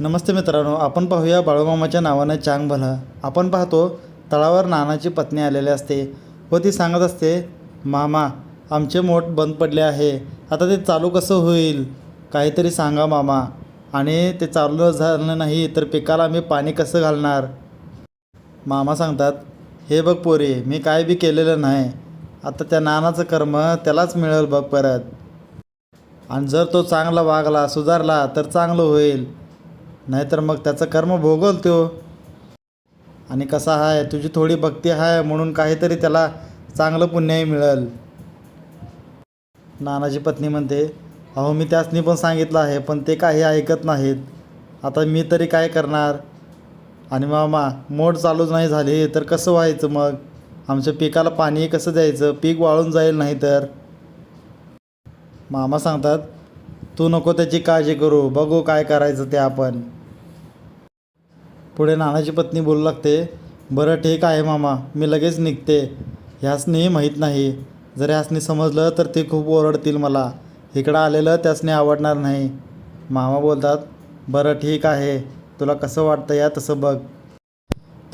नमस्ते मित्रांनो आपण पाहूया बाळूमामाच्या नावानं चांग भला. आपण पाहतो तळावर नानाची पत्नी आलेली असते व ती सांगत असते मामा आमचे मोठ बंद पडले आहे. आता ते चालू कसं होईल? काहीतरी सांगा मामा. आणि ते चालू झालं नाही तर पिकाला आम्ही पाणी कसं घालणार? मामा सांगतात हे बघ पोरी मी काय बी केलेलं नाही. आता त्या नानाचं कर्म त्यालाच मिळेल बघ परत. आणि जर तो चांगला वागला सुधारला तर चांगलं होईल. नाहीतर मग त्याचं कर्म भोगल तो आणि कसा आहे तुझी थोडी भक्ती आहे म्हणून काहीतरी त्याला चांगलं पुण्यही मिळेल. नानाची पत्नी म्हणते अहो मी त्यासनी पण सांगितलं आहे पण ते काही ऐकत नाहीत. आता मी तरी काय करणार? आणि मामा मोड चालूच नाही झाली तर कसं व्हायचं मग? आमच्या पिकाला पाणी कसं द्यायचं? पीक वाळून जाईल नाही तर. मामा सांगतात तू नको त्याची काळजी करू बघू काय करायचं ते आपण. पुढे नानाची पत्नी बोलू लागते बरं ठीक आहे मामा मी लगेच निघते. ह्यासनी माहीत नाही. जर ह्यासनी समजलं तर ते खूप ओरडतील मला. इकडं आलेलं त्यासनी आवडणार नाही. मामा बोलतात बरं ठीक आहे तुला कसं वाटतं या तसं बघ.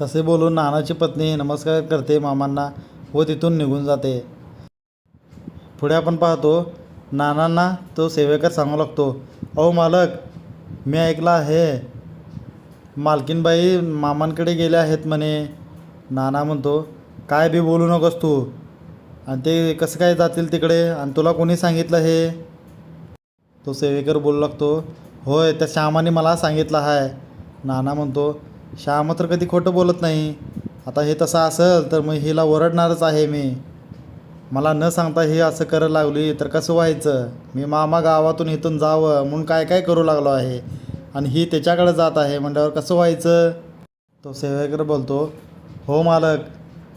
तसे बोलून नानाची पत्नी नमस्कार करते मामांना व तिथून निघून जाते. पुढे आपण पाहतो नानांना तो सेवेकर सांगू लागतो अहो मालक मी ऐकलं आहे मालकीनबाई मामांकडे गेले आहेत म्हणे. नाना म्हणतो काय बी बोलू नकोस तू. आणि ते कसं काय जातील तिकडे? आणि तुला कोणी सांगितलं हे? तो सेवेकर बोलू लागतो होय त्या श्यामाने मला सांगितलं आहे नाना म्हणतो श्याम तर कधी खोटं बोलत नाही. आता हे तसं असेल तर मग हिला ओरडणारच आहे मी. मला न सांगता हे असं करायला लागली तर कसं व्हायचं? मी मामा गावातून इथून जावं म्हणून काय काय करू लागलो आहे? आणि ही त्याच्याकडे जात आहे. म्हटल्यावर कसं व्हायचं? तो सेवेकर बोलतो हो मालक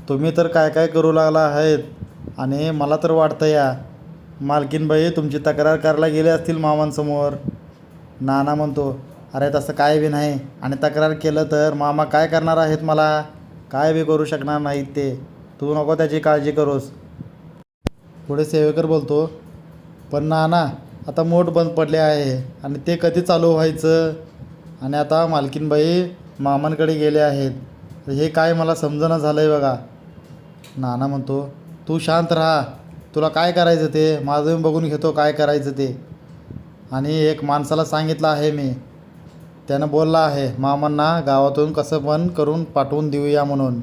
तुम्ही तर काय काय करू लागला आहेत आणि मला तर वाटतं या. मालकीनबाई तुमची तक्रार करायला गेले असतील मामांसमोर. नाना म्हणतो अरे तसं काय बी नाही. आणि तक्रार केलं तर मामा काय करणार आहेत मला? काय बी करू शकणार नाहीत ते. तू नको त्याची काळजी करूस. पुढे सेवेकर बोलतो पण नाना आता मोठ बंद पडले आहे आणि ते कधी चालू व्हायचं? आणि आता मालकीनबाई मामांकडे गेले आहेत. तर हे काय मला समजणं झालं आहे बघा. नाना म्हणतो तू शांत राहा. तुला काय करायचं ते? माझं मी बघून घेतो काय करायचं ते. आणि एक माणसाला सांगितलं आहे मी. त्यानं बोलला आहे मामांना गावातून कसं पण करून पाठवून देऊया म्हणून.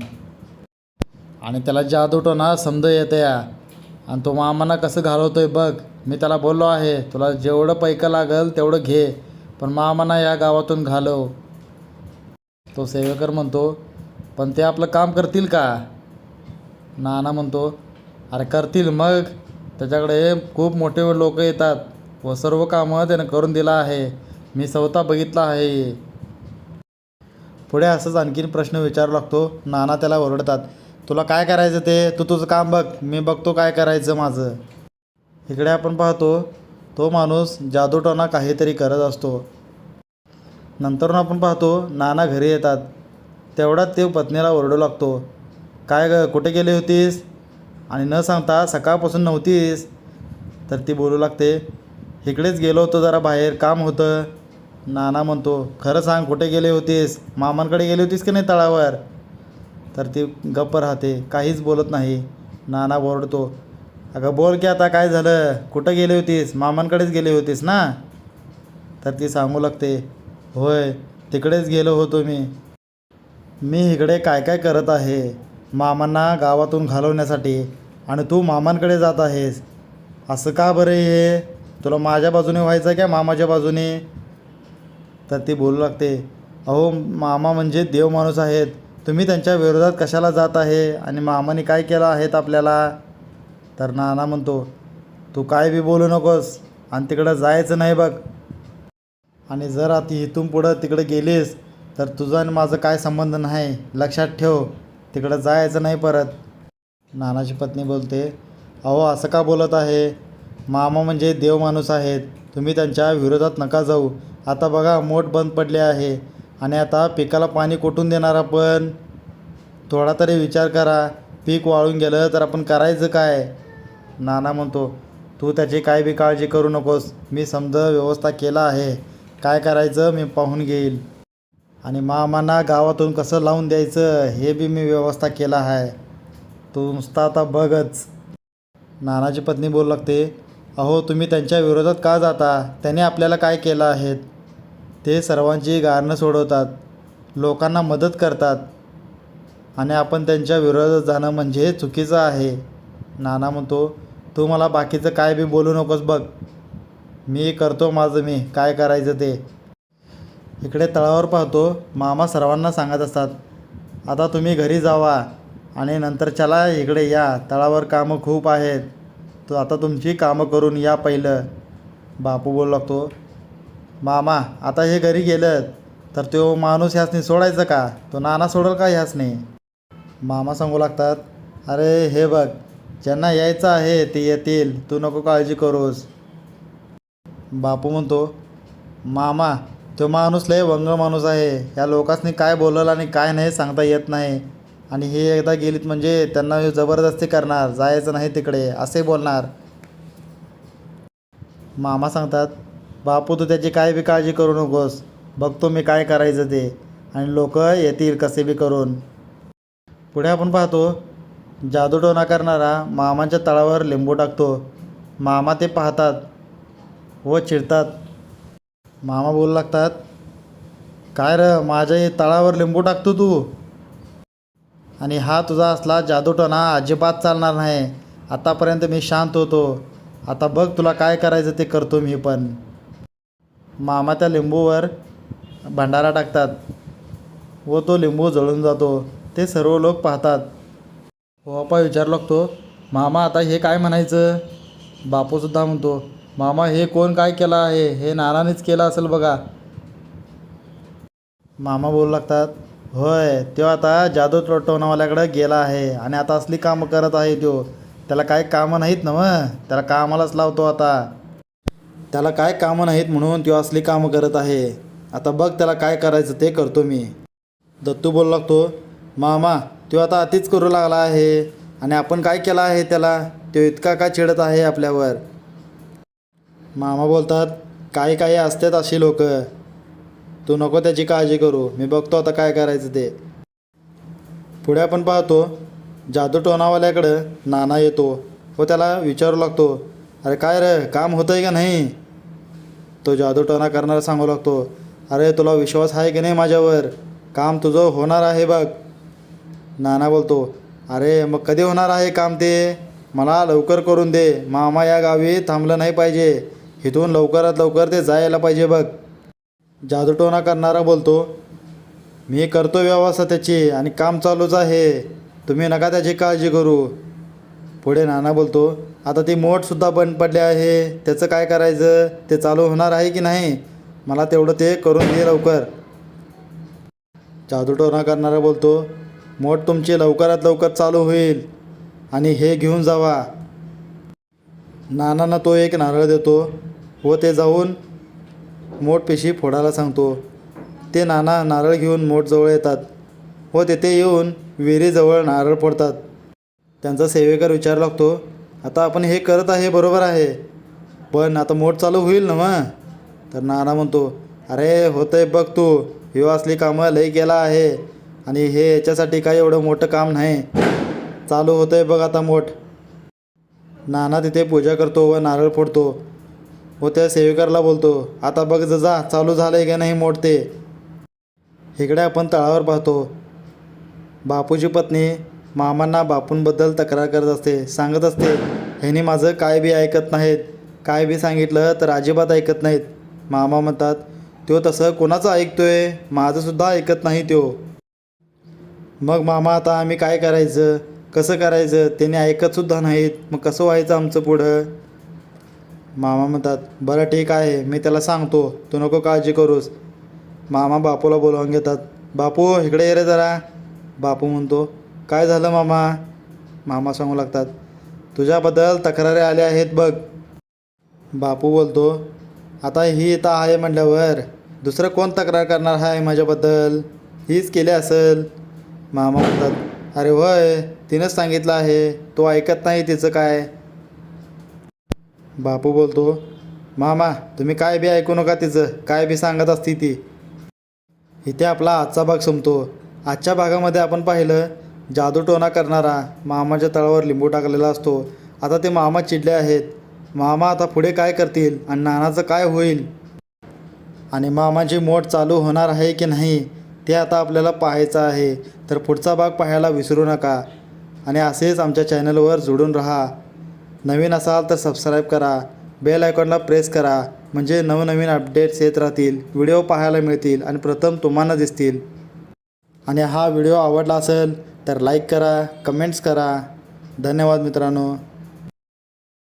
आणि त्याला जादूटोना समज येते या आणि तो मामांना कसं घालवतोय बघ. मी त्याला बोललो आहे तुला जेवढं पैकं लागल तेवढं घे पण मामांना या गावातून घालव. तो सेवेकर म्हणतो पण ते आपलं काम करतील का? नाना म्हणतो अरे करतील मग. त्याच्याकडे खूप मोठे लोक येतात. व सर्व कामं त्यानं करून दिलं आहे. मी स्वतः बघितलं आहे. पुढे असंच आणखीन प्रश्न विचारू लागतो. नाना त्याला ओरडतात तुला काय करायचं ते? तू तुझं काम बघ. मी बघतो काय करायचं माझं. इकडे आपण पाहतो तो माणूस जादूटोना काहीतरी करत असतो. नंतर आपण पाहतो नाना घरी येतात. तेवढ्यात ते पत्नीला ओरडू लागतो. काय ग कुठे गेली होतीस? आणि न सांगता सकाळपासून नव्हतीस. तर ती बोलू लागते इकडेच गेलो होतो जरा बाहेर काम होतं. नाना म्हणतो खरं सांग कुठे गेली होतीस? मामांकडे गेली होतीस की नाही तळावर? तर ती गप्प राहते काहीच बोलत नाही. नाना बोरडतो अगं बोल की आता काय झालं? कुठं गेली होतीस? मामांकडेच गेली होतीस ना? तर ती सांगू लागते होय तिकडेच गेलो होतो मी. मी इकडे काय काय करत आहे? मामांना गावातून घालवण्यासाठी आणि तू मामांकडे जात आहेस. असं का बरं हे? तुला माझ्या बाजूने व्हायचं का मामाच्या बाजूने? तर ती बोलू लागते अहो मामा म्हणजे देव माणूस आहेत. तुम्ही त्यांच्या विरोधात कशाला जात आहे? आणि मामाने काय केलं आहेत आपल्याला? तर नाना म्हणतो तू काय बी बोलू नकोस आणि तिकडं जायचं नाही बघ. आणि जर आता इथून पुढं तिकडे गेलीस तर तुझा आणि माझं काय संबंध नाही? लक्षात ठेव तिकडं जायचं नाही परत. नानाची पत्नी बोलते अहो असं का बोलत आहे? मामा म्हणजे देव माणूस आहेत. तुम्ही त्यांच्या विरोधात नका जाऊ. आता बघा मोठ बंद पडले आहे आणि आता पिकाला पाणी कुठून देणार आपण? थोडा तरी विचार करा. पीक वाळून गेलं तर आपण करायचं काय? नाना म्हणतो तू त्याची काय बी काळजी करू नकोस. मी समजा व्यवस्था केला आहे. काय करायचं मी पाहून घेईल. आणि मामांना गावातून कसं लावून द्यायचं हे बी मी व्यवस्था केला आहे. तू नुसता आता बघच. नानाची पत्नी बोलू लागते अहो तुम्ही त्यांच्या विरोधात का जाता? त्याने आपल्याला काय केलं आहे ते सर्वांची गारणं सोडवतात. लोकांना मदत करतात. आणि आपण त्यांच्या विरोधात जाणं म्हणजे चुकीचं आहे. नाना म्हणतो तू मला बाकीचं काय बी बोलू नकोस बघ. मी करतो माझं मी. काय करायचं ते? इकडे तळावर पाहतो मामा सर्वांना सांगत असतात आता तुम्ही घरी जावा आणि नंतर चला इकडे या तळावर कामं खूप आहेत. तो आता तुमची कामं करून या पहिलं. बापू बोलू लागतो मामा आता हे घरी गेलं तर तो माणूस ह्यासनी सोडायचं का? तो नाना सोडल का ह्यासनी? मामा सांगू लागतात अरे हे बघ ज्यांना यायचं आहे ते येतील. तू नको काळजी करूस. बापू म्हणतो मामा तो माणूस लय वंग माणूस आहे. या लोकांनी काय बोललं आणि काय नाही सांगता येत नाही. आणि हे एकदा गेलीत म्हणजे त्यांना जबरदस्ती करणार. जायचं नाही तिकडे. असे बोलणार. मामा सांगतात बापू तू त्याची काय बी काळजी करू नकोस. बघतो मी काय करायचं ते. आणि लोक येतील कसे बी करून. पुढे आपण पाहतो जादूटोणा करणारा मामाच्या तळावर लिंबू टाकतो. मामा ते पाहतात व चिडतात. मामा बोलू लागतात काय र माझ्या तळावर लिंबू टाकतो तू? आणि हा तुझा असला जादूटोणा अजिबात चालणार नाही. आतापर्यंत मी शांत होतो. आता बघ तुला काय करायचं ते करतो मी पण. मामा त्या लिंबूवर भंडारा टाकतात व तो लिंबू जळून जातो. ते सर्व लोक पाहतात. हो, बापा विचारू लागतो मामा आता हे काय म्हणायचं? बापूसुद्धा म्हणतो मामा हे कोण काय केलं आहे? हे नानानेच केलं असेल बघा. मामा बोलू लागतात होय तो आता जादू टोटवणावाल्याकडे गेला आहे आणि आता असली कामं करत आहे तो. त्याला काय कामं नाहीत ना मग? त्याला कामालाच लावतो आता. त्याला काय कामं नाहीत म्हणून तो असली कामं करत आहे. आता बघ त्याला काय करायचं ते करतो मी. दत्तू बोलू लागतो मामा तो आता अतिच करू लागला आहे आणि आपण काय केलं आहे त्याला? तो इतका का चिडत आहे आपल्यावर? मामा बोलतात काही काही असतात अशी लोक. तू नको त्याची काळजी करू. मी बघतो आता काय करायचं ते. पुढे आपण पाहतो जादू टोनावाल्याकडं नाना येतो व त्याला विचारू लागतो अरे काय रे काम होतं आहे का नाही? तो जादू टोना करणारा सांगू लागतो अरे तुला विश्वास आहे की नाही माझ्यावर? काम तुझं होणार आहे बघ. नाना बोलतो अरे मग कधी होणार आहे काम ते? मला लवकर करून दे. मामा या गावी थांबलं नाही पाहिजे. इथून लवकरात लवकर ते जायला पाहिजे बघ. जादूटोणा करणारा बोलतो. मी करतो व्यवस्था त्याची आणि काम चालूच आहे. तुम्ही नका त्याची काळजी करू. पुढे नाना बोलतो आता ती मोठसुद्धा बंद पडली आहे. त्याचं काय करायचं? ते चालू होणार आहे की नाही? मला तेवढं ते करून दे लवकर. जादूटोणा करणारा बोलतो मोठ तुमची लवकरात लवकर चालू होईल आणि हे घेऊन जावा. नानांना तो एक नारळ देतो व ते जाऊन मोठ पिशी फोडायला सांगतो. ते नाना नारळ घेऊन मोठजवळ येतात व तेथे येऊन विहिरीजवळ नारळ फोडतात. त्यांचा सेवेकर विचार लागतो आता आपण हे करत आहे बरोबर आहे. पण आता मोठ चालू होईल ना मग? तर नाना म्हणतो अरे होतंय बघ तू. ह्यो असली कामं लई केला आहे. आणि हे याच्यासाठी काही एवढं मोठं काम नाही. चालू होतंय बघ आता मोठ. नाना तिथे पूजा करतो व नारळ फोडतो. व त्या सेविकाला बोलतो आता बघ जजा जा चालू झालं आहे का नाही मोठ ते? इकडे आपण तळावर पाहतो. बापूची पत्नी मामांना बापूंबद्दल तक्रार करत असते सांगत असते ह्यांनी माझं काय बी ऐकत नाहीत. काय बी सांगितलं तर अजिबात ऐकत नाहीत. मामा म्हणतात तो तसं कोणाचं ऐकतोय? माझंसुद्धा ऐकत नाही तो मग मामा आता आम्ही काय करायचं? कसं करायचं? त्याने ऐकतसुद्धा नाहीत. मग कसं व्हायचं आमचं पुढं? मामा म्हणतात बरं ठीक आहे मी त्याला सांगतो. तू नको काळजी करूस. मामा बापूला बोलावून घेतात बापू इकडे ये रे जरा. बापू म्हणतो काय झालं मामा? मामा सांगू लागतात तुझ्याबद्दल तक्रारी आल्या आहेत बघ. बापू बोलतो आता ही इथं आहे म्हटल्यावर दुसरं कोण तक्रार करणार आहे माझ्याबद्दल? हीच केली असेल. मामा म्हणतात अरे होय तिनंच सांगितलं आहे तो ऐकत नाही तिचं काय. बापू बोलतो मामा तुम्ही काय बी ऐकू नका तिचं काय बी सांगत असती ती. इथे आपला आजचा भाग संपतो. आजच्या भागामध्ये आपण पाहिलं जादूटोणा करणारा मामाच्या तळावर लिंबू टाकलेला असतो. आता ते मामा चिडले आहेत. मामा आता पुढे काय करतील? आणि नानाचं काय होईल? आणि मामाची मोठ चालू होणार आहे की नाही ते आता आपल्याला पाहायचं आहे. तर पुढचा भाग पाहायला विसरू नका. आणि असेच आमच्या चॅनलवर जोडून राहा. नवीन असाल तर सबस्क्राईब करा. बेल आयकॉनला प्रेस करा. म्हणजे नवनवीन अपडेट्स येत राहतील व्हिडिओ पाहायला मिळतील आणि प्रथम तुम्हाला दिसतील. आणि हा व्हिडिओ आवडला असेल तर लाईक करा कमेंट्स करा. धन्यवाद मित्रांनो.